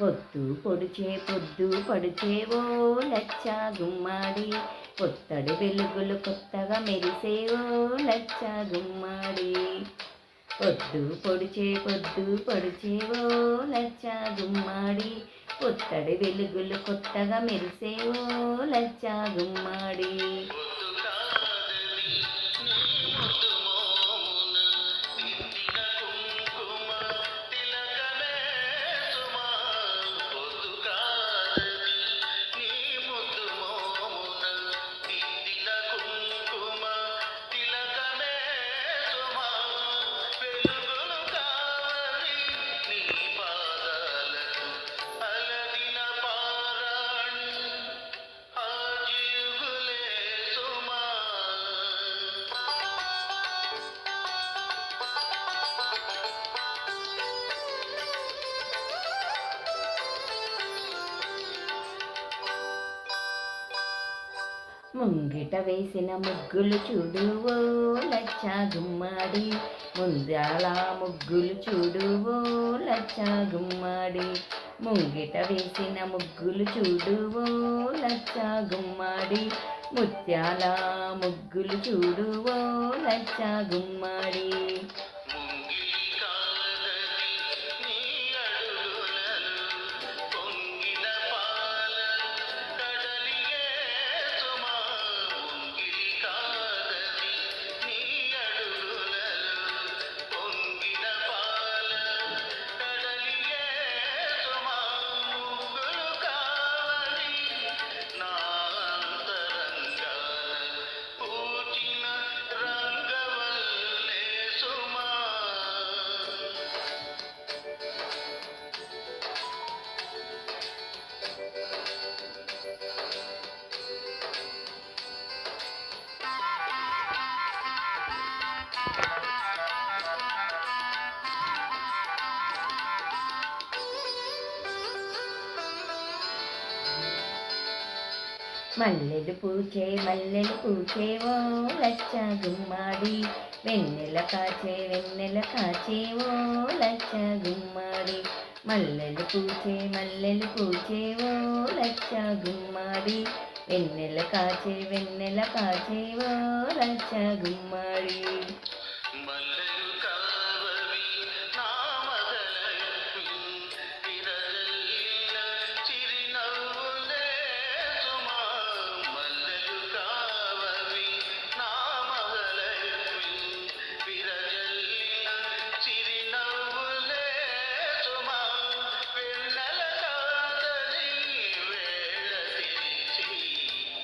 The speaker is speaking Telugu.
పొద్దు పొడిచే పొద్దు పడిచేవో లచ్చ గుమ్మాడి. కొత్తడు వెలుగులు కొత్తగా మెరిసేవో లచ్చ గుమ్మాడి. పొద్దు పొడిచే పొద్దు పడిచేవో లచ్చ గుమ్మాడి. కొత్తడి వెలుగులు కొత్తగా మెరిసేవో లచ్చ గుమ్మాడి. ముంగిట వేసిన ముగ్గులు చూడువో ఓ లచ్చ గుమ్మాడి ముందాల ముగ్గులు చూడువో లచ్చ గుమ్మాడి ముంగిట వేసిన ముగ్గులు చూడువో లచ్చ గుమ్మాడి ముత్యాల ముగ్గులు చూడువో లచ్చ గుమ్మాడి మల్లెలు పూచే మల్లెలు పూచే ఓ లచ్చ గుమ్మాడి వెన్నెల కాచే వెన్నెల కాచే ఓ లచ్చ గుమ్మాడి మల్లెలు పూచే మల్లెలు పూచే ఓ లచ్చ గుమ్మాడి వెన్నెల కాచే వెన్నెల కాచే ఓ లచ్చ గుమ్మాడి మల్లెలు